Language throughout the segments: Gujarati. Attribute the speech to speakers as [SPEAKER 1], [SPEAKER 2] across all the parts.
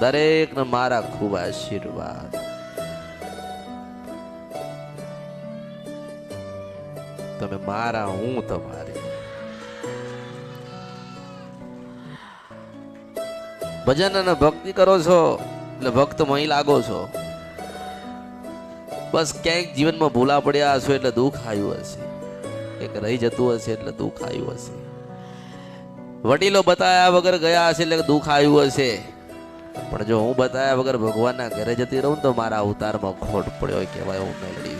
[SPEAKER 1] દરેકને મારા ખૂબ આશીર્વાદ. તમે મારા, હું તમારી. ભજન અને ભક્તિ કરો છો, એટલે ભક્ત મહી લાગો છો. બસ ક્યાંક જીવનમાં ભૂલા પડ્યા હશો એટલે દુઃખ આવ્યું હશે. એક રહી જતું હશે એટલે દુઃખ આવ્યું હશે. વડીલો બતાયા વગર ગયા હશે એટલે દુઃખ આવ્યું હશે. પણ જો હું બતાવ્યા વગર ભગવાનના ઘરે જતી રહું તો મારા અવતારમાં ખોટ પડ્યો કહેવાય હું મેળવી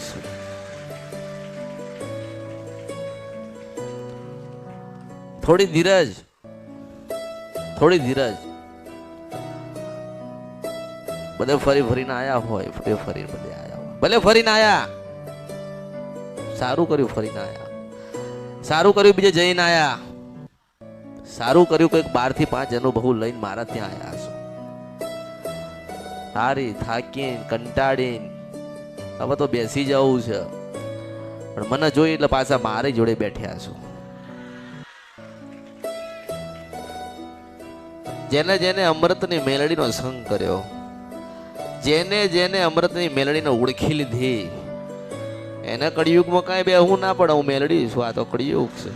[SPEAKER 1] થોડી ધીરજ. થોડી ધીરજ. બધે ફરી ફરીને આયા હોય, ફરી ફરી બધે આયા હોય. ભલે ફરીને આયા. સારું કર્યું ફરીને આયા. સારું કર્યું બીજે જઈને આયા. સારું કર્યું કોઈક બારથી પાંચ અનુભવ લઈને મારા ત્યાં આયા. હારી થાકીને, કંટાળીને. હવે તો બેસી જવું છે. પણ મને જોઈ એટલે પાછા મારી જોડે બેઠ્યા છો. જેને જેને અમૃતની મેલડીનો સંગ કર્યો, જેને જેને અમૃતની મેલડીને ઓળખી લીધી, એને કળિયુગમાં કાંઈ બે હું ના પડે હું મેલડી છું, આ તો કળિયુગ છે.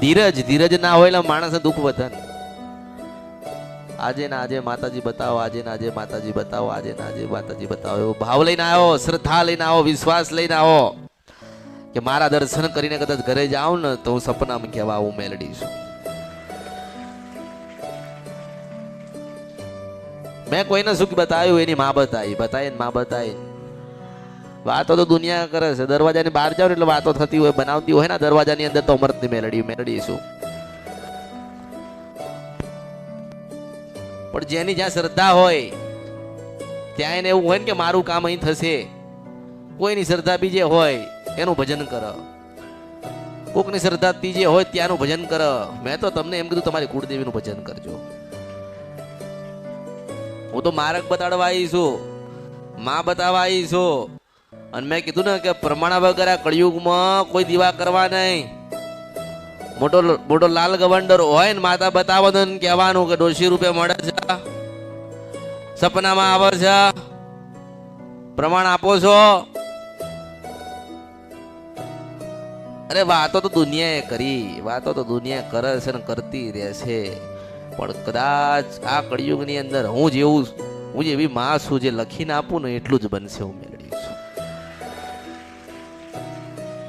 [SPEAKER 1] ધીરજ ધીરજ ના હોય એટલે માણસે દુઃખ વધે ને. આજે ને આજે માતાજી બતાવો, આજે ના આજે માતાજી બતાવો, આજે ના આજે માતાજી બતાવો. એવો ભાવ લઈને આવો, શ્રદ્ધા લઈને આવો, વિશ્વાસ લઈને આવો કે મારા દર્શન કરીને કદાચ ઘરે જાઉં ને તો હું સપનામાં કહેવા હું મેલડી છું. મેં કોઈને સુખ બતાવ્યું, એની મા બતાવી બતાવી મા બતાવી. વાતો તો દુનિયા કરે છે, દરવાજાની બહાર જાવ એટલે વાતો થતી હોય, બનાવતી હોય ને, દરવાજાની અંદર તો અમૃતની મેલડી મેલડી શું પણ જેની જ્યાં શ્રદ્ધા હોય, ત્યાં એને એવું હોય ને કે મારું કામ અહીં થશે. કોઈની શ્રદ્ધા બીજે હોય, એનું ભજન કર. કોકની શ્રદ્ધા ત્રીજે હોય, ત્યાંનું ભજન કર. મેં તો તમને એમ કીધું, તમારી કુળદેવીનું ભજન કરજો. હું તો માર્ગ બતાડવા આવી છું. માં બતાવવા આવી છું. અને મેં કીધું ને કે પ્રમાણ વગર આ કળિયુગમાં કોઈ દીવા કરવા નહીં. મોટો મોટો લાલ ગવંડર હોય ને માતા બતાવો ને કહેવાનું કે ડોશી રૂપે મળે છે. સપનામાં આવે છે. પ્રમાણ આપો છો. અરે વાતો તો દુનિયાએ કરી, વાતો તો દુનિયા કરે છે ને કરતી રહેશે. પણ કદાચ આ કળિયુગની અંદર હું જેવું હું જેવી માં છું, જે લખીને આપું ને એટલું જ બનશે હું મેળવી છું.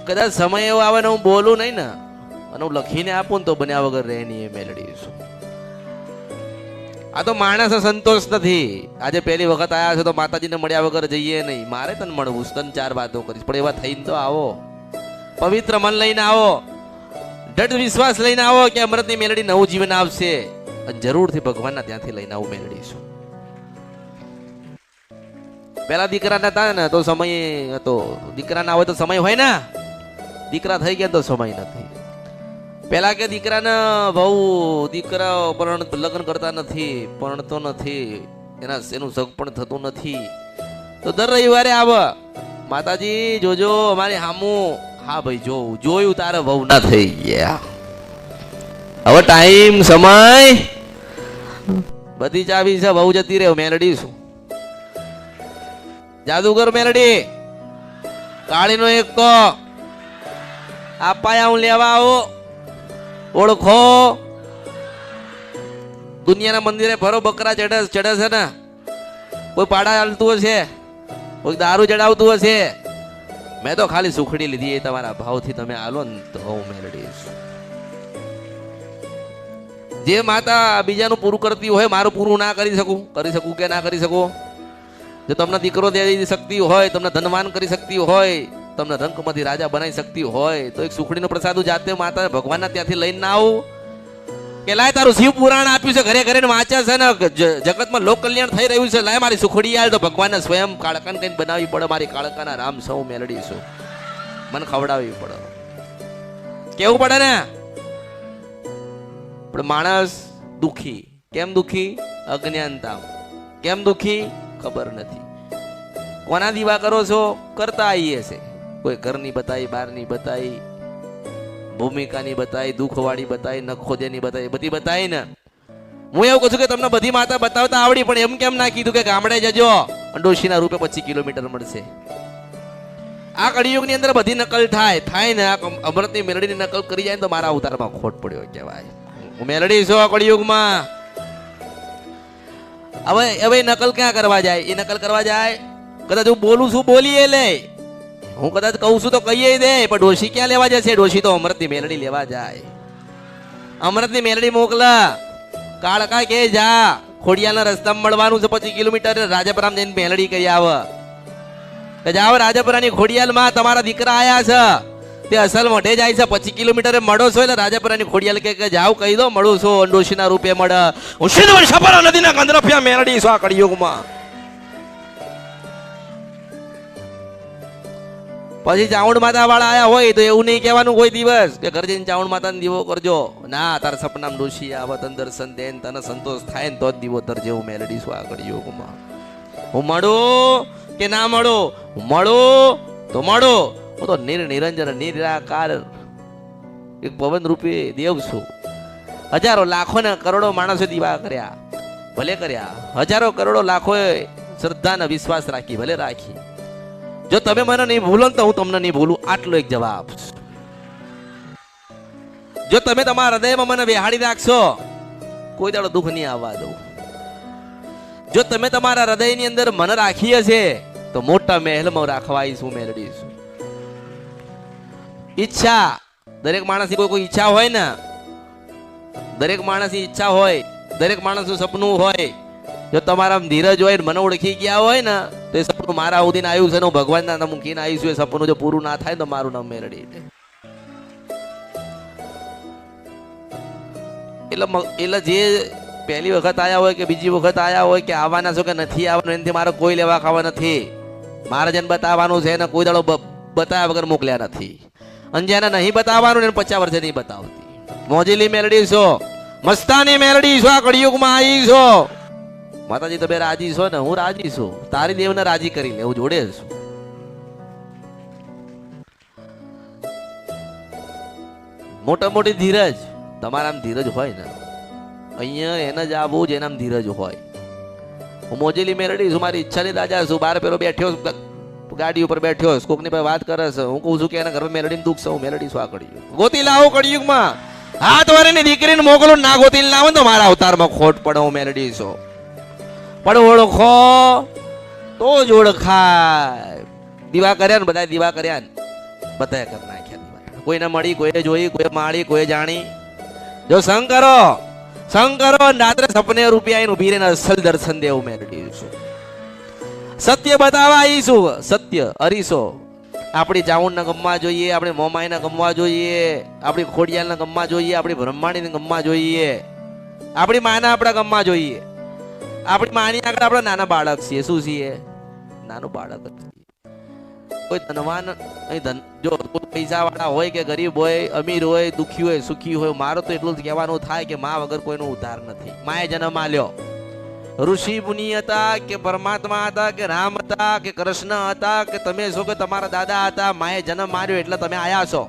[SPEAKER 1] કદાચ સમય એવો આવે ને હું બોલું નહીં ને અને હું લખીને આપું ને તો બન્યા વગર રહે નહીં એ મેલડી છું આ તો માણસ સંતોષ નથી. આજે પહેલી વખત આયા છે તો માતાજીને મળ્યા વગર જઈએ નહીં. મારે તને મળવું છે, તને ચાર વાતો કરીશ. પણ એવા થઈને તો આવો. પવિત્ર મન લઈને આવો. દઢ વિશ્વાસ લઈને આવો કે અમૃતની મેલડી નવું જીવન આવશે. જરૂરથી ભગવાનના ત્યાંથી લઈને આવું મેળવીશું પેલા દીકરા હતા ને તો સમય હતો. દીકરા ના હોય તો સમય હોય ને? દીકરા થઈ ગયા તો સમય નથી. પેલા કે દીકરાને બહુ દીકરા પણ લગ્ન કરતા નથી, પરણતો નથી, એના એનું સગ પણ થતું નથી. તો દર રવિવારે આવ, માતાજી, જોજો, અમારી હામું. હા ભાઈ જોઉં જોયું તારે બહુ ના થઈ ગયા. હવે ટાઈમ સમય. બધી ચાવી છે બહુ જતી રહે, મેલડી છું જાદુગર મેલડી, કાળીનો એક તો. આપાયા હું લેવા આવો. ઓળખો. દુનિયાના મંદિરે ભરો, બકરા ચડે ચડે છે ને. કોઈ પાડા ચાલતું હશે? કોઈ દારૂ ચડાવતું હશે? મેં તો ખાલી સુખડી લીધી એ તમારા ભાવથી તમે આલો ને તો હું જે માતા બીજાનું પૂરું કરતી હોય, મારું પૂરું ના કરી શકું. કરી શકું કે ના કરી શકું? જો તમને દીકરો દે શકતી હોય, તમને ધનવાન કરી શકતી હોય તમને રંકમાંથી રાજા બનાવી શકતી હોય તો એક સુખડીનો પ્રસાદ હું જાતે માતા ભગવાનના ત્યાંથી લઈને ના આવું. કે લાય તારું શિવ પુરાણ આપ્યું છે, ઘરે ઘરે વાંચે છે ને જગતમાં લોક કલ્યાણ થઈ રહ્યું છે, લાય મારી સુખડી આવે તો ભગવાનને સ્વયં કાળકાને કઈ બનાવી પડે, મારી કાળકાના રામ સૌ મેલડી છું. મને ખવડાવવી પડે. કેવું પડે ને? પણ માણસ દુખી. કેમ દુખી? અજ્ઞાનતા કેમ દુખી? ખબર નથી. કોના દીવા કરો છો? કરતા આવીએ છે. કોઈ ઘરની બતાવી બહારની બતાવી ભૂમિકાની બતાવી દુઃખવાળી બતાવી નખોદેની બતાવી બધી બતાવી ને હું એવું કહું છું કે તમને બધી માતા બતાવતા આવડી, પણ એમ કેમ ના કીધું કે ગામડે જજો? અંડોશીના રૂપે પચીસ કિલોમીટર મળશે. આ કળિયુગની અંદર બધી નકલ થાય. થાય ને, આ અમૃતની મેલડીની નકલ કરી જાય તો મારા અવતારમાં ખોટ પડ્યો કહેવાય. હું મેલડી છું આ કળિયુગમાં. હવે હવે નકલ ક્યાં કરવા જાય? એ નકલ કરવા જાય? કદાચ હું બોલું છું, બોલીએ લે. હું કદાચ કહું છું તો કહીએ દે, પણ ડોશી ક્યાં લેવા જશે? ડોશી તો અમૃતની મેલડી લેવા જાય. અમૃતની મેલડી મોકલા. કાળકા કે જા. ખોડિયાના રસ્તા મળવાનું છે, પચીસ કિલોમીટર. રાજપરામ જઈને મેલડી કહી આવ. કે જાવ રાજાપુરાની ખોડિયાલમાં, તમારા દીકરા આયા છે. તે અસલ મોઢે જાય છે, પચીસ કિલોમીટરે મળો છો એટલે રાજાપુરાની ખોડિયાલ કે જાવ કહી દો, મળું છું. ડોશીના રૂપે મળ. હું સપરા નદીના કંદરફિયા મેલડી છો આ કળિયુગમાં? પછી ચાઉંડ માતા વાળા આયા હોય તો એવું નહીં કહેવાનું કોઈ દિવસ કે ઘર જઈને ચાવણ માતાને દીવો કરજો. ના, તારા સપનામ ડોશી આવે તને દર્શન દે ને તને સંતોષ થાય ને તો જ દીવો તરજે હું મેલડી લડીશું આ કુમા હું મળો કે ના મળો? મળો તો મળો. હું તો નિર નિરંજન, નિરાકાર, એક પવન રૂપે દેવ છું. હજારો લાખો ને કરોડો માણસો દીવા કર્યા. ભલે કર્યા. હજારો કરોડો લાખોએ શ્રદ્ધા ને વિશ્વાસ રાખી, ભલે રાખી. જો તમે મને નહીં ભૂલો તો હું તમને નહીં ભૂલું. આટલો એક જવાબ જો તમે તમારા હૃદયમાં મને બેહાડી રાખશો, કોઈ દાડો દુઃખ નહીં આવવા દઉં. જો તમે તમારા હૃદયની અંદર મન રાખી હશે તો મોટા મહેલમાં રાખવા આવીશું મેળવીશું ઈચ્છા, દરેક માણસની કોઈ કોઈ ઈચ્છા હોય ને? દરેક માણસની ઈચ્છા હોય, દરેક માણસનું સપનું હોય જો તમારા ધીરજ હોય મને ઓળખી ગયા હોય ને, તો એ સપનું મારા ઉદીને આવ્યું છે ને હું ભગવાનના મૂકીને મૂકીને આવીશું. એ સપનું જો પૂરું ના થાય તો મારું નામ મેળડી એટલે એટલે જે પહેલી વખત આવ્યા હોય કે બીજી વખત આયા હોય કે આવવાના છો કે નથી આવવાનું, એનાથી મારે કોઈ લેવા ખાવા નથી. મારે જેને બતાવવાનું છે એને કોઈ દાડો બતાવ્યા વગર મોકલ્યા નથી. અને જેને નહીં બતાવવાનું એને પચાસ વર્ષે નહીં બતાવતી. મોજીલી મેલડી છો, મસ્તાની મેલડી છો, આ કળિયુગમાં આવી છો. માતાજી તમે રાજી છો ને, હું રાજી છું. તારી દેવને રાજી કરી લે, હું જોડે છું. મોટા મોટી ધીરજ તમારા ધીરજ હોય ને, અહીંયા એને જ આવું એના ધીરજ હોય. હું મોજેલી મેરડી છું, મારી ઈચ્છાની રાજા છું, બાર પેલો બેઠ્યો ગાડી ઉપર બેઠ્યો કોકની પાસે વાત કરે છે, હું કહું છું કે એના ઘરમાં મેરડીને દુઃખ છે, હું મેરડી છું આ કળિયુગ ગોતી લાવો કળિયુગમાં. હાથ વારીની દીકરીને મોકલો, ના ગોતી લાવો તો મારા અવતારમાં ખોટ પડે, હું મેરડી છું. પણ ઓળખો તો જ ઓળખાય. દીવા કર્યા ને બધા દીવા કર્યા ને બધા કરી નાખ્યા કોઈને મળી કોઈને જોઈ કોઈ માળી કોઈ જાણી. જો સંગ કરો સંગ કરો રાત્રે સપને રૂપિયા આવીને ઊભી રહીને અસલ દર્શન દેવું મેળવી છું. સત્ય બતાવવા આવીશું. સત્ય, અરીસો. આપણી ચાઉંડના ગમવા જોઈએ, આપણી મોમાઈના ગમવા જોઈએ, આપણી ખોડિયાલના ગમવા જોઈએ, આપણી બ્રહ્માણીને ગમવા જોઈએ. આપણી માના આપણા ગમવા જોઈએ. આપણી માની આગળ આપણે નાના બાળક છીએ. શું છીએ? નાનું બાળક કોઈ ધનવાન ધન, જો પૈસા વાળા હોય કે ગરીબ હોય, અમીર હોય, દુખી હોય, સુખી હોય, મારો તો એટલું જ કહેવાનું થાય કે મા વગર કોઈનો ઉધાર નથી. માએ જન્મ આલ્યો. ઋષિ મુનિ હતા કે પરમાત્મા હતા કે રામ હતા કે કૃષ્ણ હતા કે તમે છો કે તમારા દાદા હતા, માએ જન્મ માર્યો એટલે તમે આયા છો.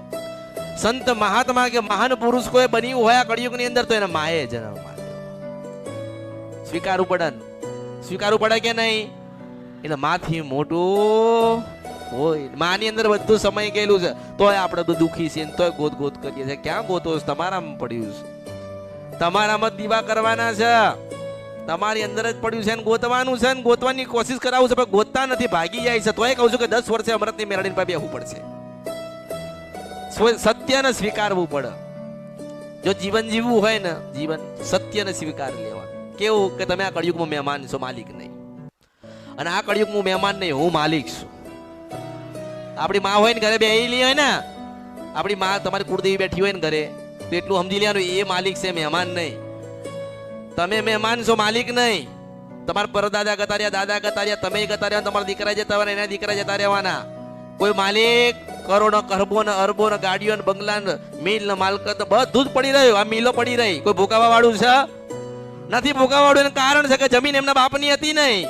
[SPEAKER 1] સંત મહાત્મા કે મહાન પુરુષ કોઈ બન્યું હોય આ કળિયુગની અંદર તો એને માએ જન્મ સ્વીકારવું પડે સ્વીકારવું પડે કે નહીં? એટલે માથી મોટું હોય. માની અંદર બધું સમય ગયેલું છે. તોય આપણે બધું દુખી છીએ તોય ગોત ગોત કરીએ છીએ. ક્યાં ગોતો? તમારામાં પડ્યું છે. તમારામાં દીવા કરવાના છે. તમારી અંદર જ પડ્યું છે ને ગોતવાનું છે ને ગોતવાની કોશિશ કરાવું છે, પણ ગોતતા નથી. ભાગી જાય છે. તોય કહું છું કે દસ વર્ષે અમૃતની મેળવીને પાસે બેહવું પડશે. સત્યને સ્વીકારવું પડે. જો જીવન જીવવું હોય ને, જીવન સત્યને સ્વીકાર લેવાનું. કેવું કે તમે આ કળિયુગમાં મહેમાન છો, માલિક નહીં. અને આ કળિયુગમાં મહેમાન નહીં, હું માલિક છું. આપણી માં હોય ને ઘરે બેહેલી હોય ને, આપણી માં તમારી કુળદેવી બેઠી હોય ને ઘરે, તો એટલું સમજી લેવાનું એ માલિક છે, મહેમાન નહીં. તમે મહેમાન છો, માલિક નહીં. તમારા પરદાદા ગતા રહ્યા, દાદા ગતા રહ્યા, તમે ગતા રહ્યા, તમારા દીકરા જતા રહેવાના, એના દીકરા જતા રહેવાના. કોઈ માલિક કરોડો કરબો ને અરબો ને ગાડીઓ ને બંગલા ને મિલ ને માલકત બધું જ પડી રહ્યું, આ મિલો પડી રહી. કોઈ ભૂકાવા વાળું છે? નથી ભોગાવાડું એનું કારણ છે કે જમીન એમના બાપની હતી નહીં.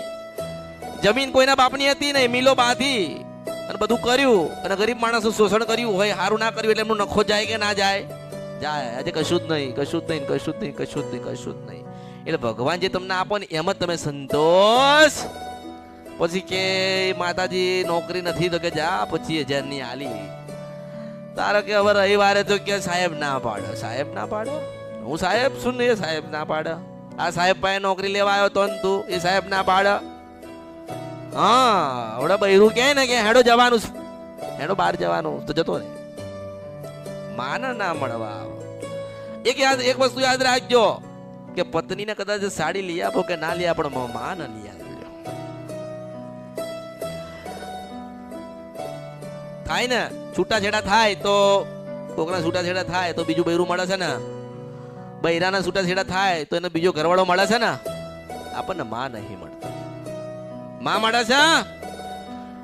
[SPEAKER 1] જમીન કોઈના બાપની હતી નહીં, મિલો બાંધી અને બધું કર્યું અને ગરીબ માણસનું શોષણ કર્યું હોય સારું ના કર્યું એટલે એમનું નખો જાય કે ના જાય? જાય, આજે કશું જ નહીં, કશું જ નહીં, કશું જ નહીં, કશું જ નહીં, કશું જ નહીં. એટલે ભગવાન જે તમને આપો ને એમ જ તમે સંતોષ. પછી કે માતાજી નોકરી નથી તો કે જા, પછી હજારની આલી તારો કે હવે રવિવારે તો કે સાહેબ ના પાડો, સાહેબ ના પાડો? હું સાહેબ શું ને સાહેબ ના પાડે? આ સાહેબ પાસે નોકરી લેવા આવ્યો તો તું, એ સાહેબ ના પાડે હા હવે બૈરું કે ને કે હેડો જવાનું હેડો બહાર જવાનું, તો જતો રહે. માન ના મળવા. એક યાદ, એક વસ્તુ યાદ રાખજો, કે પત્નીને કદાચ સાડી લઈ આપો કે ના લઈ આપો, પણ માન લઈ આપજો થાય ને? છૂટાછેડા થાય તો, કોકના છૂટાછેડા થાય તો બીજું બૈરું મળે છે ને? બૈરાના છૂટાછેડા થાય તો એને બીજો ઘરવાળો મળે છે ને? આપણને માં નહીં મળતી. માં મળે છે?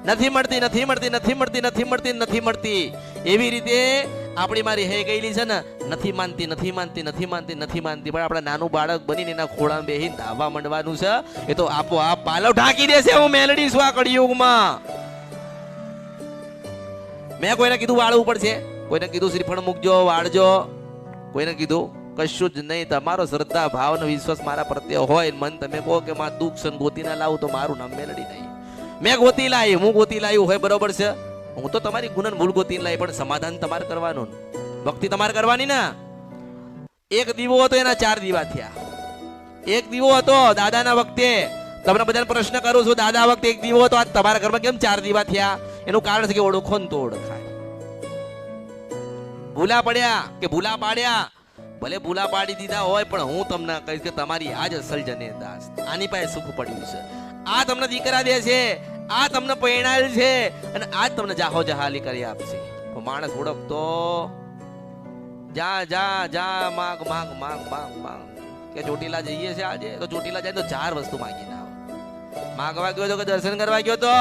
[SPEAKER 1] નથી મળતી નથી મળતી નથી મળતી નથી મળતી નથી મળતી. એવી રીતે આપણી મારી હે ગયેલી છે ને, નથી માનતી નથી માનતી નથી માનતી નથી માનતી. પણ આપણે નાનું બાળક બનીને એના ખોળામાં બેહીને ધાવા માંડવાનું છે, એ તો આપો આપ પાલવ ઢાંકી દેશે હું મેલડી છું આ કળિયુગમાં. મેં કોઈને કીધું વાળવું પડશે. કોઈને કીધું શ્રીફળ મૂકજો, વાળજો. કોઈને કીધું? કશું જ નહીં. તમારો શ્રદ્ધા ભાવ અને વિશ્વાસ મારા પ્રત્યે હોય મન તમે કહો કે માં દુઃખ સન ગોતી ના લાવું તો મારું નામ મેલડી નહીં. મેં ગોતી લાવી, હું ગોતી લાવ્યું હોય બરોબર છે? હું તો તમારી ગુણન ભૂલ ગોતી લાવી, પણ સમાધાન તમારે કરવાનું ભક્તિ તમારે કરવાની ના? એક દીવો હતો, એના ચાર દીવા થયા. એક દીવો હતો, દાદાના વખતે. તમને બધાને પ્રશ્ન કરું છું, દાદા વખતે એક દીવો હતો આ તમારા ઘરમાં કેમ ચાર દીવા થયા? એનું કારણ છે કે ઓળખો ને તો ઓળખાય. ભૂલા પડ્યા કે ભૂલા પાડ્યા? ભલે ભૂલા પાડી દીધા હોય, પણ હું તમને કહીશ કે તમારી આજ અસલ જને દાસ આની પાસે સુખ પડ્યું છે. આ તમને દીકરા દે છે, આ તમને પરણાયેલ છે, અને આજ તમને જાહો જહાલી કરી આપશે. માણસ ઓળખતો, જા જા જા, માગ માગ માગ માગ માગ. કે ચોટીલા જઈએ છે આજે, તો ચોટીલા જાય તો ચાર વસ્તુ માગી ના માગવા ગયો તો કે દર્શન કરવા ગયો તો?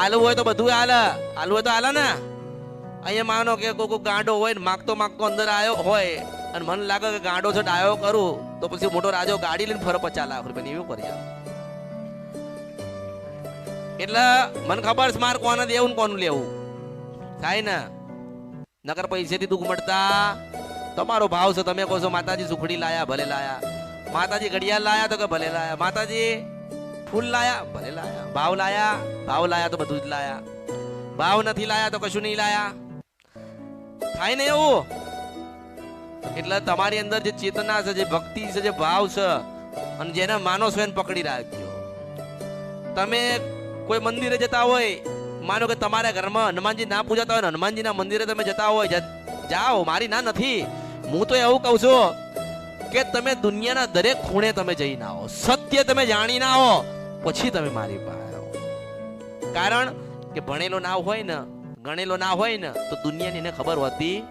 [SPEAKER 1] આલુ હોય તો બધું હાલે આલુ હોય તો હાલે ને. અહીંયા માનો કે કોઈ ગાંડો હોય ને માગતો માગતો અંદર આવ્યો હોય અને મને લાગે કે ગાંડો છે ડાયો કરું, તો પછી મોટો રાજો ગાડી લઈને ફરો પચાસ લાખ રૂપિયા એવું કરી એટલે મને ખબર છે મારે કોને દેવું ને કોનું લેવું. થાય ને? નગર પૈસેથી દુઃખ મળતા. તમારો ભાવ છે, તમે કહો છો, માતાજી સુખડી લાયા, ભલે લાયા. માતાજી ઘડિયાળ લાયા તો કે ભલે લાયા? માતાજી, ફૂલ લાયા? ભલે લાયા. ભાવ લાયા? ભાવ લાયા તો બધું જ લાયા. ભાવ નથી લાયા તો કશું નહીં લાયા? થાય ને એવું? એટલે તમારી અંદર જે ચેતના છે, જે ભક્તિ છે, જે ભાવ છે, અને જેને માનો છો એને પકડી રાખજો. તમે કોઈ મંદિરે જતા હોય, માનો કે તમારા ઘરમાં હનુમાનજી ના પૂજાતા હોય ને હનુમાનજીના મંદિરે તમે જતા હોય જાઓ, મારી ના નથી. હું તો એવું કહું છું કે તમે દુનિયાના દરેક ખૂણે તમે જઈને આવો. સત્ય તમે જાણી ના આવો પછી તમે મારી પાસે આવો. કારણ કે ભણેલો ના હોય ને ગણેલો ના હોય ને, તો દુનિયાની એને ખબર હોતી.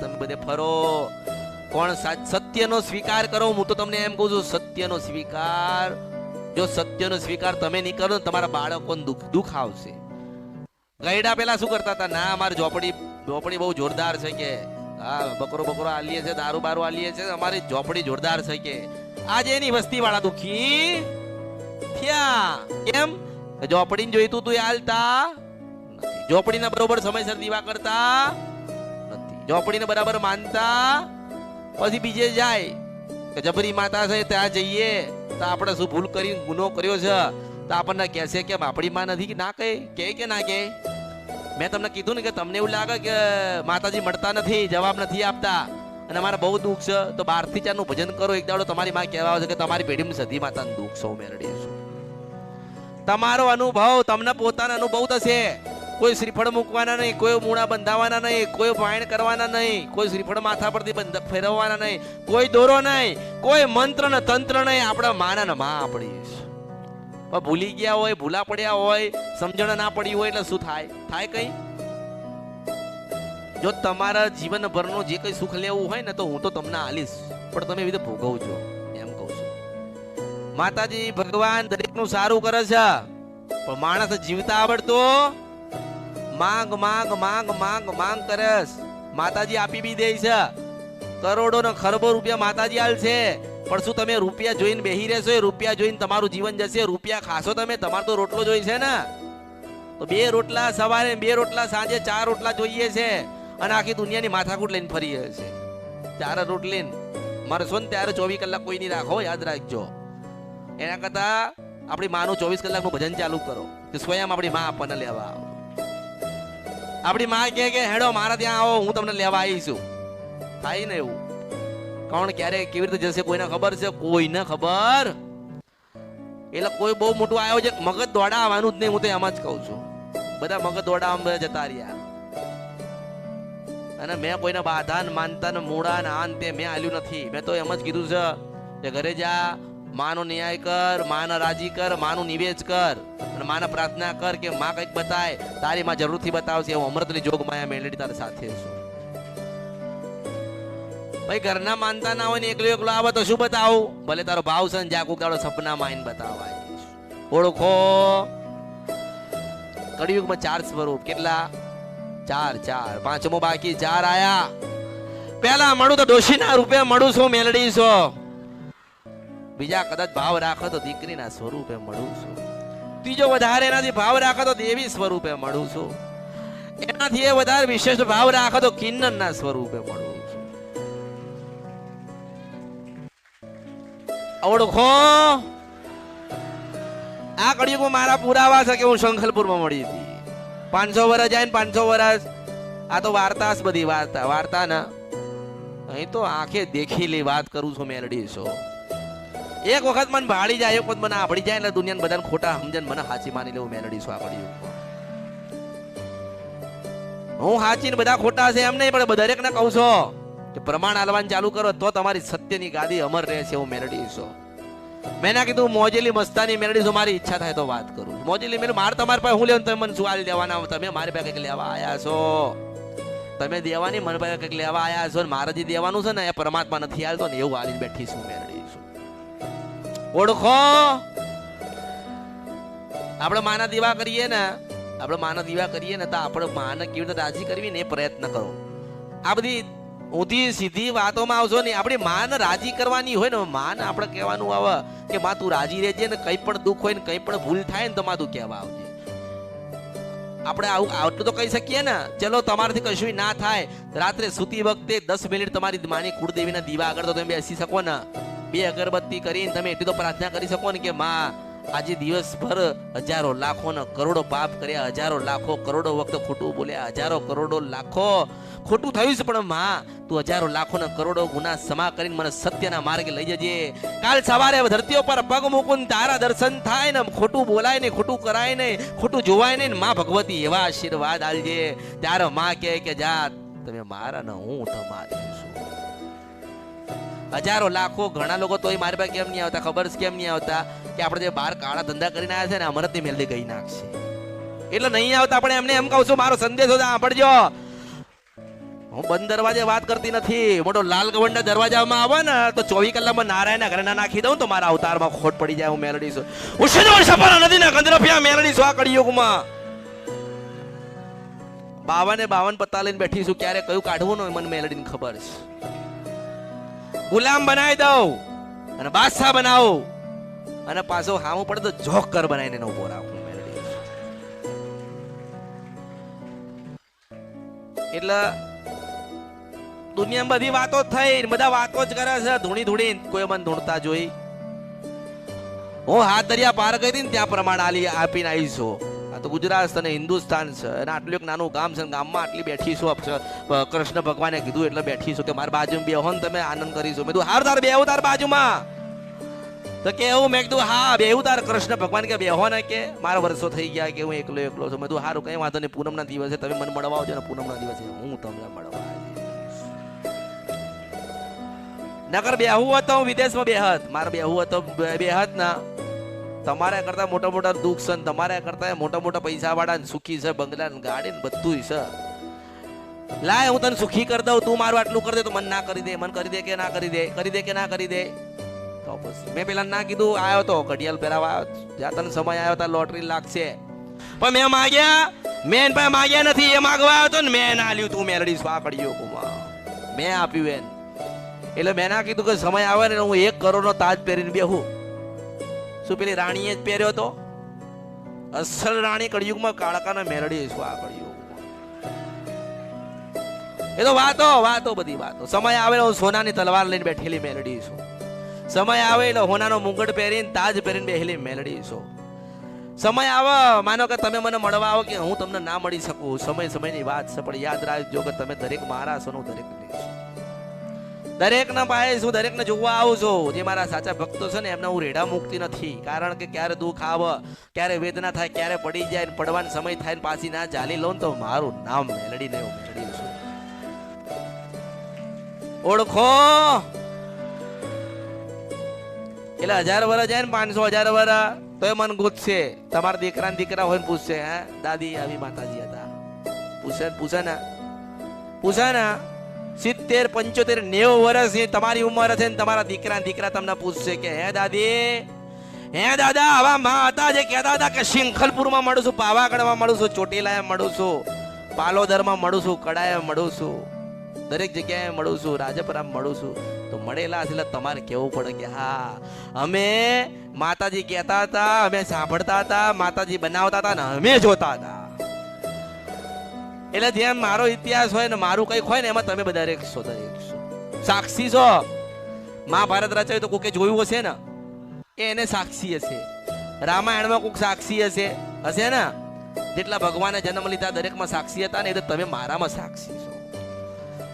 [SPEAKER 1] તમે બધે ફરો. કોણ સત્યનો સ્વીકાર કરો? હું તો તમને એમ કહું છું, સત્યનો સ્વીકાર. જો સત્યનો સ્વીકાર તમે નહીં કરો ને તમારા બાળકોને દુઃખ દુઃખ આવશે. ગયડા પેલા શું કરતા હતા? ના, અમારી ઝોપડી ઝોપડી બહુ જોરદાર છે કે, હા, બકરો બકરો આલીએ છે, દારૂ, બારૂ આલીએ છે, અમારી ઝોપડી જોરદાર છે કે. આજે એની વસ્તી વાળા દુખી થયા. કેમ? ઝોપડીને જોઈતું તું એ હાલતા? નથી. ઝોપડીના બરોબર સમયસર દીવા કરતા નથી. ઝોપડીને બરાબર માનતા પછી બીજે જાય કે જબરી માતા છે, ત્યાં જઈએ. તો આપણે શું ભૂલ કરી, ગુનો કર્યો છે? તો આપણને કહેશે કે આપણી માં નથી ના કહે? કે કે ના કહે? મેં તમને કીધું ને કે તમને એવું લાગે કે માતાજી મળતા નથી, જવાબ નથી આપતા. અને અમારે બહુ દુઃખ છે. તો બારથી ચારનું ભજન કરો. એક દાડો તમારી માં કહેવા આવે છે કે તમારી પેઢીમાં સધી માતાનું દુઃખ સૌ મેળવીએ છું. તમારો અનુભવ તમને પોતાનો અનુભવ થશે. કોઈ શ્રીફળ મૂકવાના નહીં, કોઈ મૂળા બંધાવાના નહીં, કોઈ વાયણ કરવાના નહીં, કોઈ શ્રીફળ માથા પરથી ફેરવવાના નહીં, કોઈ દોરો નહીં, કોઈ મંત્ર ને તંત્ર નહીં. આપણા માના ને માં આપણી ભૂલી ગયા હોય, ભૂલા પડ્યા હોય, સમજણ ના પડી હોય એટલે શું થાય? થાય કઈ? જો તમારા જીવનભરનું જે કઈ સુખ લેવું હોય ને તો હું તો તમને આલીશ. પણ તમે એવી રીતે ભોગવજો, એમ કહું છું. માતાજી, ભગવાન દરેકનું સારું કરે છે. પણ માણસ જીવતા આવડતો માંગ માંગ માંગ માંગ માંગ કરસ. માતાજી આપી બી દે છે. કરોડો ને ખરબો રૂપિયા માતાજી હાલ છે. પણ શું તમે રૂપિયા જોઈને બેહી રહેશો? એ રૂપિયા જોઈને તમારું જીવન જશે. રૂપિયા ખાશો તમે? તમારો તો રોટલો જોઈ છે ને? તો બે રોટલા સવારે, બે રોટલા સાંજે, ચાર રોટલા જોઈએ છે. અને આખી દુનિયાની માથાકૂટ લઈને ફરી છે. ચાર રોટલી મરશો ને ત્યારે ચોવીસ કલાક કોઈ નહીં રાખો, યાદ રાખજો. એના કરતા આપણી માનું ચોવીસ કલાકનું ભજન ચાલુ કરો. કે સ્વયં આપણી મા આપણને લેવા આવો. આપણી માં કહે કે, હેડો, મારા ત્યાં આવો, હું તમને લેવા આવીશું. થાય ને એવું. કોણ ક્યારે કેવી રીતે જશે કોઈને ખબર છે? કોઈને ખબર? એટલે કોઈ બહુ મોટું આવ્યો છે મગજ દોડાવવાનું જ નહીં, હું તો એમ જ કહું છું. બધા મગજ દોડાવવા જતા રહ્યા. અને મેં કોઈને બાધા માનતા ને મૂળા ને આન તે મેં આલ્યું નથી. મેં તો એમ જ કીધું છે કે ઘરે જા માનો ન્યાય કર, માને રાજી કર, માનું નિવેશ કર અને માને પ્રાર્થના કર કે માં કંઈક બતાય, તારી માં જરૂરથી બતાવશે એવું અમૃતની જોગ માયા મેળવી તારી સાથે છું. ભાઈ, ઘરના માનતા ના હોય ને એકલો એકલો આવે તો શું બતાવું? ભલે તારો ભાવ છે ને જા તારો સપના સપનામાં બતાવાય. ઓળખો. કળિયુગમાં ચાર સ્વરૂપ. કેટલા? ચાર ચાર. પાંચમો બાકી, ચાર આયા. પેલા મળું તો ડોશીના રૂપે મળું છું, મેલડી છો. બીજા કદાચ ભાવ રાખો તો દીકરીના સ્વરૂપે મળું છું. ત્રીજો વધારે એનાથી ભાવ રાખો તો દેવી સ્વરૂપે મળું છું. એનાથી એ વધારે વિશેષ ભાવ રાખો તો કિન્નરના સ્વરૂપે મળું છું. ઓળખો આ કળિયુગમાં મારા પુરાવા છે કે હું શંખલપુરમાં મળી હતી. પાંચસો વર્ષ જાય ને પાંચસો વર્ષ આ તો વાર્તા બધી વાર્તા વાર્તા ના અહીં તો આંખે દેખેલી વાત કરું છું મેલડી છો એક વખત મને ભાળી જાય, એક વખત મને આપડી જાય, એટલે દુનિયાને બધાને ખોટા સમજણ મને હાચી માની લેવું, મેલડી છો આ હું હાચી બધા ખોટા છે એમ નહીં, પણ દરેક ને કહું છો કે પ્રમાણ આલવાનું ચાલુ કરો, તો તમારી સત્યની ગાદી અમર રહેશે હું મેલડી છો મેં ના કીધું, મોજેલી મસ્તાની મેલડી છો મારી ઈચ્છા થાય તો વાત કરું. મોજેલી મેં માર તમારી પાસે હું લેવું તમે મને શું આલી દેવાના? તમે મારી પાસે કંઈક લેવા આવ્યા છો. તમે દેવાની, મને પાસે કંઈક લેવા આવ્યા છો મારે જે દેવાનું છે ને એ પરમાત્મા નથી આવતો ને એવું આલીને બેઠી છું મેલડી છું ઓળખો? આપણે માના દીવા કરીએ ને, આપણે માના દીવા કરીએ ને તો આપણે માને કેવી રીતે રાજી કરવી ને પ્રયત્ન કરો. આ બધી ઊંધી સીધી વાતોમાં આવશો ને આપણી માને રાજી કરવાની હોય ને માને આપણે કહેવાનું આવે કે માં તું રાજી રહેજે ને, કંઈ પણ દુઃખ હોય ને, કંઈ પણ ભૂલ થાય ને તો માં તું કહેવા આવજે. આપણે આવું, આટલું તો કહી શકીએ ને, ચલો તમારાથી કશું ના થાય. રાત્રે સૂતી વખતે દસ મિનિટ તમારી માની કુળદેવીના દીવા આગળ તો તમે બેસી શકો ને. બે અગરબત્તી કરીને તમે એટલી તો પ્રાર્થના કરી શકો ને કે માં, આજે દિવસભર હજારો લાખો ને કરોડો પાપ કર્યા, હજારો લાખો કરોડો વખત ખોટું બોલ્યા, હજારો કરોડો લાખો ખોટું થયું છે પણ માં, તું હજારો લાખો ને કરોડો ગુના સમા કરીને મને સત્યના માર્ગે લઈ જજે. કાલ સવારે ધરતીઓ પર પગ મૂકું તારા દર્શન થાય ને, ખોટું બોલાય નહીં, ખોટું કરાય નહીં, ખોટું જોવાય નહીં માં ભગવતી એવા આશીર્વાદ આલજે ત્યારે માં કે જા, તમે મારા ને હું તમારી હજારો, લાખો, ઘણા લોકો તોય મારી પાસે કેમ નહીં આવતા, ખબર કેમ નહીં આવતા કે આપણે જે બહાર કાળા ધંધા કરીને આવ્યા છે ને, અમરતની મેલડી ગઈ નાખશે. એટલે નહીં આવતા આપણે એમને એમ કહું છું, મારો સંદેશો સાંભળજો. હું બંધ દરવાજે વાત કરતી નથી. મોટો લાલ ગવંડા દરવાજામાં આવે ને, તો ચોવીસ કલાકમાં નારાયણના ઘરે નાખી દઉં તો મારા અવતારમાં ખોટ પડી જાય, હું મેલડી છું. હું શનિવાર સફર ને કંદરફિયા મેલડી છું આ કળિયુગમાં. બાવને બાવન પત્તા લઈને બેઠી છું, ક્યારે કયું કાઢવું ને મને મેલડીને ખબર છે. ગુલામ બનાવી દઉં અને બાદશાહ બનાવો. અને પાછો હામું પડે તો જોકર બનાવીને એનો ઊભો રાખું એટલે દુનિયામાં બધી વાતો થઈ બધા વાતો જ કરે છે. ધૂણી ધૂણી કોઈ મને ધૂણતા જોઈ. હું હાથ દરિયા પાર કરી ત્યાં પ્રમાણ આલી આપીને આવી છું. તો ગુજરાત અને હિન્દુસ્તાન છે. અને આટલું એક નાનું ગામ છે ગામમાં આટલી બેઠી છું અપ- કૃષ્ણ ભગવાને કીધું એટલે બેઠી છું કે મારી બાજુમાં બેહો ને તમે આનંદ કરીશું મેં તું હાર તાર બેહું તાર બાજુમાં. તો કે એવું, મેં કીધું, હા, બેહું તાર કૃષ્ણ ભગવાન કે બેહો ને કે? મારા વર્ષો થઈ ગયા કે હું એકલો એકલો છું. મેં તું હારું, કઈ વાંધો નહીં, પૂનમના દિવસે તમે મને મળવા આવજો ને પૂનમના દિવસે હું તમને મળવા. નગર બેહવું હતો હું વિદેશમાં બેહત. મારે બેહું હતો બેહત ના. તમારા કરતા મોટા મોટા દુઃખ છે તમારા કરતા મોટા મોટા પૈસા વાળા સુખી છે, બંગલા ને ગાડી બધું છે. લાય, હું તને સુખી કરી દઉં, તું મારું આટલું કરી દે તો મને ના કરી દે, મને કરી દે કે ના કરી દે કરી દે કે ના કરી દે. તો પછી મેં પેલા ના કીધું આવ્યો તો, ઘડિયાળ પહેરાવા જ્યાં તને સમય આવ્યો ત્યાં લોટરી લાગશે. પણ મેં માગ્યા, મેં એન પાસે માગ્યા નથી, એ માગવા આવ્યો તો ને મેં ના લ્યું, તું મેલડી સ્વાકડ્યો કુમા મેં આપ્યું એન. એટલે મેં ના કીધું કે સમય આવે ને હું એક કરોડનો તાજ પહેરીને બેહું. શું પેલી રાણીએ જ પહેર્યો તો અસલ રાણી કળિયુગમાં કાળકાના મેરડી છું આ કળિયુગ? એ તો વાતો વાતો બધી વાતો. સમય આવે હું સોનાની તલવાર લઈને બેઠેલી મેલડી છું. સમય આવે એટલે હોનાનો મુગટ પહેરીને તાજ પહેરીને બેઠેલી મેલડી છું. સમય આવે, માનો કે તમે મને મળવા આવો કે હું તમને ના મળી શકું. સમય સમયની વાત છે, પણ યાદ રાખજો કે તમે દરેક મારા છો દરેક છો દરેક ના પાસે હું દરેકને જોવા આવું છું. જે મારા સાચા ભક્તો છે ને, એમને હું રેડા મૂકતી નથી. કારણ કે ક્યારે દુઃખ આવે, ક્યારે વેદના થાય, ક્યારે પડી જાય ને પડવાનો સમય થાય ને પાછી ના ચાલી લઉં તો મારું નામ મેલડી ને હું છું. ઓળખો? એટલે હજાર વર્ષ જાય ને પાંચસો હજાર વર્ષ તો એ મન ગુજશે તમારા દીકરા દીકરા હોય ને પૂછશે, હે, દાદી, આવી માતાજી હતા. પૂછે પૂછે ને. પૂછે ને. સિત્તેર, પંચોતેર, નેવું વર્ષની તમારી ઉંમર હશે ને તમારા દીકરા દીકરા તમને પૂછશે કે, હે દાદી, હે દાદા, આવા માં હતા જે કહેતા હતા કે શિંખલપુરમાં મળું છું, પાવાગઢમાં મળું છું, ચોટીલાએ મળું છું, પાલોદરમાં મળું છું, કડાએ મળું છું, દરેક જગ્યાએ મળું છું, રાજપરામ મળું છું. તો મળેલા એટલે તમારે કહેવું પડે કે, હા, અમે માતાજી કહેતા હતા, અમે સાંભળતા હતા, માતાજી બનાવતા હતા ને અમે જોતા હતા. એટલે જેમ મારો ઇતિહાસ હોય ને મારું કંઈક હોય ને એમાં તમે બધા છો દરેક સાક્ષી છો મહાભારત રચાયું તો કોકે જોયું હશે ને? એ એને સાક્ષી હશે. રામાયણમાં કોઈક સાક્ષી હશે. હશે ને? જેટલા ભગવાને જન્મ લીધા દરેકમાં સાક્ષી હતા ને એ તો તમે મારામાં સાક્ષી છો.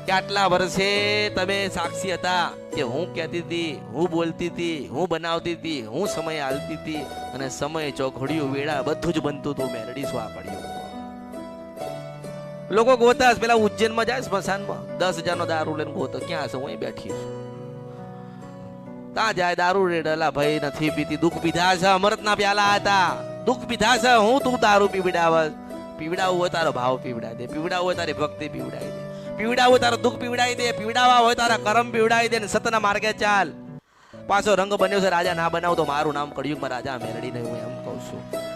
[SPEAKER 1] કે આટલા વર્ષે તમે સાક્ષી હતા કે હું કહેતી હતી, હું બોલતી હતી, હું બનાવતી હતી, હું સમય હાલતી હતી અને સમય ચોઘડિયું વેળા બધું જ બનતું હતું. મેલડી સ્વા પડ્યું? લોકો ગોતા હશે, પેલા ઉજ્જૈનમાં જાય સ્મશાનમાં. દસ હજારનો દારૂ લઈને ગોતો. ક્યાં હશે? હું બેઠી છું. ત્યાં જાય? દારૂ રેડલા ભાઈ નથી પીતી. દુઃખ પીધા છે અમૃતના પ્યાલા હતા. દુઃખ પીધા છે હું તું દારૂ પીવડાવસ પીવડાવું હોય તારો ભાવ પીવડાવી દે. પીવડાવું હોય તારી ભક્તિ પીવડાવી દે. પીવડાવું તારો દુઃખ પીવડાવી દે. પીવડાવા હોય તારા કરમ પીવડાવી દે ને સતના માર્ગે ચાલ. પાછો રંગ બન્યો છે રાજા ના બનાવ તો મારું નામ કળિયુગમાં રાજા મેરડી નહીં હું એમ કહું છું.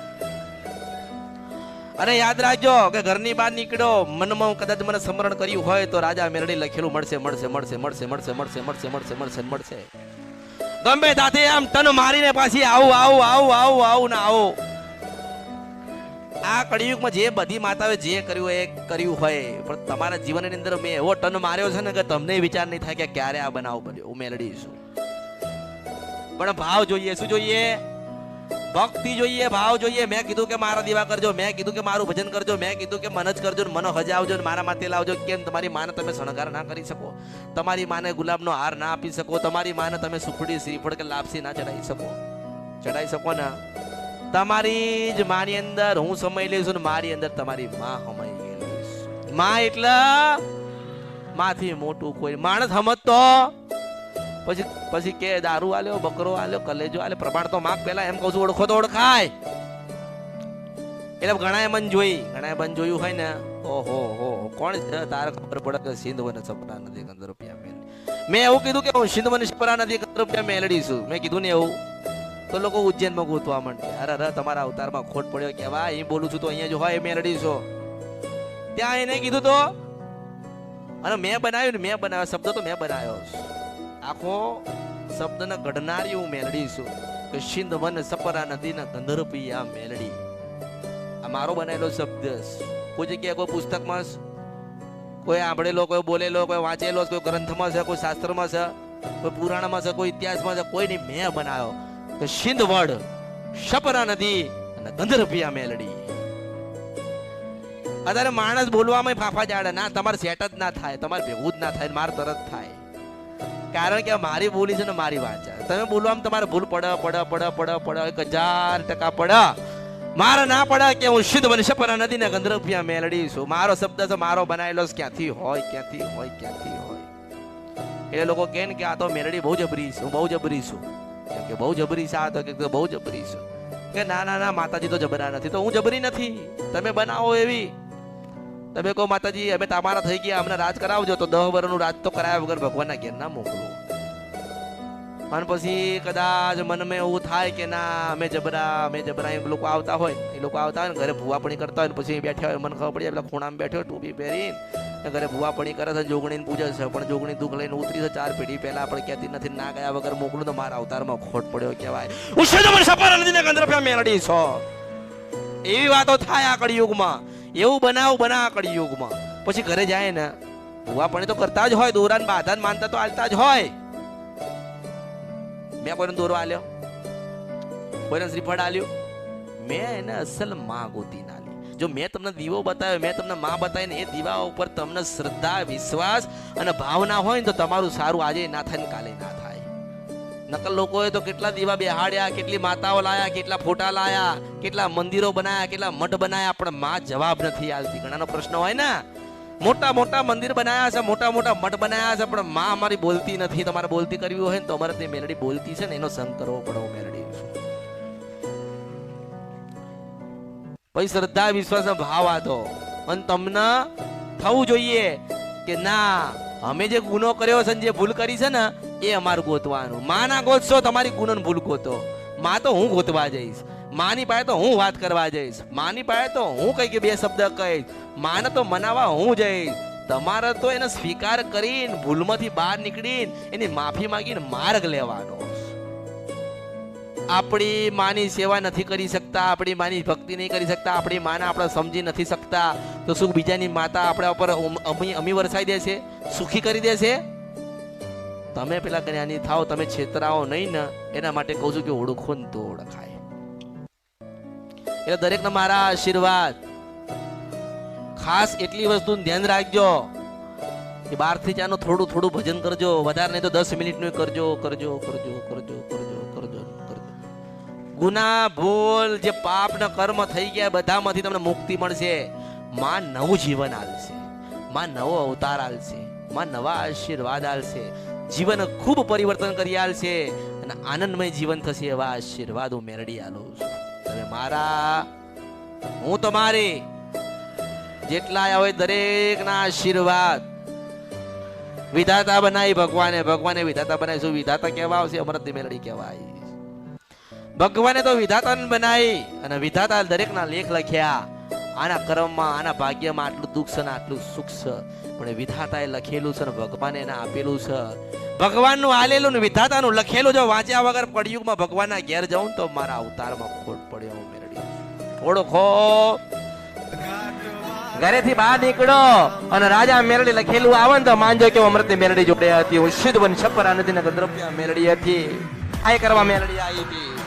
[SPEAKER 1] અને યાદ રાખજો કે ઘરની બહાર નીકળ્યો મનમાં કદાચ મને સ્મરણ કર્યું હોય તો રાજા મેરડી લખેલું મળશે મળશે મળશે મળશે મળશે મળશે મળશે મળશે મળશે મળશે. ગમે તાતે આમ ટન મારીને પાછી આવું આવું આવું આવું આવું ને આવો. આ કળિયુગમાં જે બધી માતાએ જે કર્યું એ કર્યું હોય, પણ તમારા જીવનની અંદર મેં એવો ટન માર્યો છે ને કે તમને વિચાર નહીં થાય કે ક્યારે આ બનાવ બન્યો. હું મેલડી છું. પણ ભાવ જોઈએ, શું જોઈએ? ભક્તિ જોઈએ, ભાવ જોઈએ, મેં કીધું કે મારા દીવા કરજો, મેં કીધું કે મારું ભજન કરજો, મેં કીધું કે મન જ કરજો મને હજાવજો આવજો મારા માથે લાવજો, કેમ તમારી માને તમે શણગાર ના કરી શકો? તમારી માને ગુલાબનો હાર ના આપી શકો, તમારી માને તમે સુખડી શ્રીફળ કે લાપસી ના ચડાવી શકો. ચડાવી શકો ને? તમારી જ માની અંદર હું સમય લઈશું ને મારી અંદર તમારી માં સમય ગયેલી માં એટલે માથી મોટું કોઈ, માણસ સમજતો પછી પછી કે દારૂ આલ્યો, બકરો આલ્યો, કલેજો આલ્યો, પ્રમાણ તો માગ પેલા એમ કહું છું, ઓળખો તો ઓળખાય. એટલે ઘણા મન જોઈ ઘણા મન જોયું હોય ને, ઓહો, હો, કોણ તારે ખબર પડે કે સિંધ મને સપના નથી કંદર રૂપિયા મેં મેં એવું કીધું કે હું સિંધ મને સપના નથી કંદર રૂપિયા મેલડી છું. મેં કીધું ને એવું. તો લોકો ઉજ્જૈનમાં ગોતવા માંડે. અરે અરે, તમારા અવતારમાં ખોટ પડ્યો કે વાહ અહીં બોલું છું તો અહીંયા જો હોય, એ મેલડી છો. ત્યાં એને કીધું તો, અને મેં બનાવ્યું ને, મેં બનાવ્યો શબ્દ તો મેં બનાવ્યો. આખો શબ્દને ઘડનારી હું મેલડી કે સિંધ વન સપરા નદીના ગંધર્પી આ મેલડી. આ મારો બનાવેલો શબ્દ કોઈ જગ્યાએ કોઈ પુસ્તકમાં કોઈ આંભળેલો કોઈ બોલેલો, કોઈ વાંચેલો, કોઈ ગ્રંથમાં છે, કોઈ શાસ્ત્રમાં છે, કોઈ પુરાણમાં છે, કોઈ ઇતિહાસમાં છે કોઈ નહીં મેં બનાવ્યો કે સિંધ વડ સપરા નદી અને ગંધર્પિયા મેલડી. અત્યારે માણસ બોલવામાં ફાફા જાડે. ના, તમારે સેટ જ ના થાય. તમારે ભેગું જ ના થાય માર તરત થાય. કારણ કે મારી બોલી છે ને મારી વાત છે. તમે બોલવામાં તમારે ભૂલ પડે પડે પડે પડે પડે, એક હજાર ટકા પડે. મારે ના પડે કે હું શુદ્ધ બનશે પર નથી ને ગંધર્પિયા મેલડી છું. મારો શબ્દ છે, મારો બનાવેલો ક્યાંથી હોય ક્યાંથી હોય ક્યાંથી હોય. એ લોકો કહે ને કે આ તો મેલડી બહુ જબરી છે બહુ જબરી છું. કે બહુ જબરી છે, આ તો કે બહુ જબરી છું. કે ના ના ના, માતાજી તો જબરા નથી. તો હું જબરી નથી. તમે બનાવો એવી. તમે કહો માતાજી, અમે તમારા થઈ ગયા, અમને રાજ કરાવજો. તો દહ વર્ષનું રાજ તો કરાયા વગર ભગવાનના ઘેર ના મોકલો. અને પછી કદાચ મનમાં એવું થાય કે ના, અમે જબરા અમે જબરા એ લોકો આવતા હોય. એ લોકો આવતા હોય ને ઘરે ભૂવાપણી કરતા હોય ને પછી બેઠા હોય. મને ખબર પડી પેલા ખૂણામાં બેઠો ટોપી પહેરીને ઘરે ભૂવાપણી કરે છે, જોગણીને પૂજે છે. પણ જોગણી દુઃખ લઈને ઉતરી છે, ચાર પેઢી પહેલા આપણે કહેતી નથી, ના ગયા વગર મોકલું તો મારા અવતારમાં ખોટ પડ્યો કહેવાય. ઉછેર મને સપાર નદીને ગંધર્ભ્યા મેળડી છો. એવી વાતો થાય આ કળિયુગમાં. એવું બનાવ બના કળિયુગમાં પછી ઘરે જાય ને, ભૂવા પણ તો કરતા જ હોય, દોરાન બાધાન માનતા તો આલતા જ હોય. મેં કોઈને દોરો આલ્યો? કોઈને શ્રીફળ આલ્યો? મેં એને અસલમાં ગોતી ના લી જો મેં તમને દીવો બતાવ્યો, મેં તમને માં બતાવીને એ દીવા ઉપર તમને શ્રદ્ધા, વિશ્વાસ અને ભાવના હોય ને તો તમારું સારું આજે ના થાય ને કાલે ના થાય. નકલ લોકોએ તો કેટલા દીવા બેહાડ્યા, કેટલી માતાઓ લાયા, કેટલા ફોટા લાયા, કેટલા મંદિરો બનાયા, કેટલા મઠ બનાયા, પણ માં જવાબ નથી આવતી ઘણાનો પ્રશ્ન હોય ને? મોટા મોટા મંદિર બનાયા છે, મોટા મોટા મઠ બનાયા છે, પણ માં અમારી બોલતી નથી. તમારે બોલતી કરવી હોય ને તો અમારે તે મેલડી બોલતી છે ને, એનો સંગ કરવો પડે મેલડી. પછી શ્રદ્ધા, વિશ્વાસ ભાવ આતો અને તમને થવું જોઈએ કે ના અમે જે ગુનો કર્યો છે જે ભૂલ કરી છે ને, એ અમારું ગોતવાનું. માં ના ગોતશો, તમારી ગુનો ભૂલ ગોતો. માં તો હું ગોતવા જઈશ. માની પાસે તો હું વાત કરવા જઈશ. માની પાસે તો હું કઈ કે બે શબ્દ કહીશ. માને તો મનાવા હું જઈશ. તમારે તો એને સ્વીકાર કરીને ભૂલમાંથી બહાર નીકળીને એની માફી માંગીને માર્ગ લેવાનો. આપણી માની સેવા નથી કરી શકતા, આપણી માની ભક્તિ નહીં કરી શકતા, આપણી માને આપણે સમજી નથી શકતા, તો શું બીજાની માતા આપણા ઉપર અમી અમી વરસાઈ દેશે સુખી કરી દેશે તમે પેલા જ્ઞાની થાઓ, તમે છેતરાઓ નહીં ને, એના માટે કહું છું કે ઓળખો ને તો ઓળખાય. એટલે દરેકને મારા આશીર્વાદ. ખાસ એટલી વસ્તુ ધ્યાન રાખજો કે બહારથી ચાનો થોડું થોડું ભજન કરજો, વધારે નહીં તો દસ મિનિટનું કરજો કરજો કરજો કરજો. ગુના ભૂલ જે પાપ ને કર્મ થઈ ગયા, બધામાંથી તમને મુક્તિ મળશે. માં નવું જીવન આવશે માં નવો અવતાર આવશે માં નવા આશીર્વાદ આવશે જીવન ખૂબ પરિવર્તન કરી આવશે અને આનંદમય જીવન થશે એવા આશીર્વાદ હું મેળવી આલું છું. તમે મારા, હું તમારી જેટલા આવે દરેકના આશીર્વાદ, વિધાતા બનાવી, ભગવાને ભગવાને વિધાતા બનાવી શું વિધાતા કેવા આવશે? અમરત મેલડી કહેવાય. ભગવાને તો વિધાતાને બનાવી અને વિધાતા દરેકના લેખ લખ્યા. આના કર્મમાં, આના ભાગ્યમાં આટલું દુઃખ છે ને આટલું સુખ છે. પણ વિધાતાએ લખેલું છે ને ભગવાને એને આપેલું છે. ભગવાનનું આલેલું ને વિધાતાનું લખેલું જો વાંચ્યા વગર પડયુગમાં ભગવાનના ઘેર જાઉં તો મારા અવતારમાં ખોટ પડ્યો મેળવી ઓળખો? ઘરેથી બહાર નીકળો અને રાજા મેરડી લખેલું આવે ને તો માનજો કે અમૃત મેરડી જોડે હતી. હું સિદ્ધ વન છપ્પરા નદીના દ્રવ્ય મેરડી હતી. આ કરવા મેરડી આવી હતી.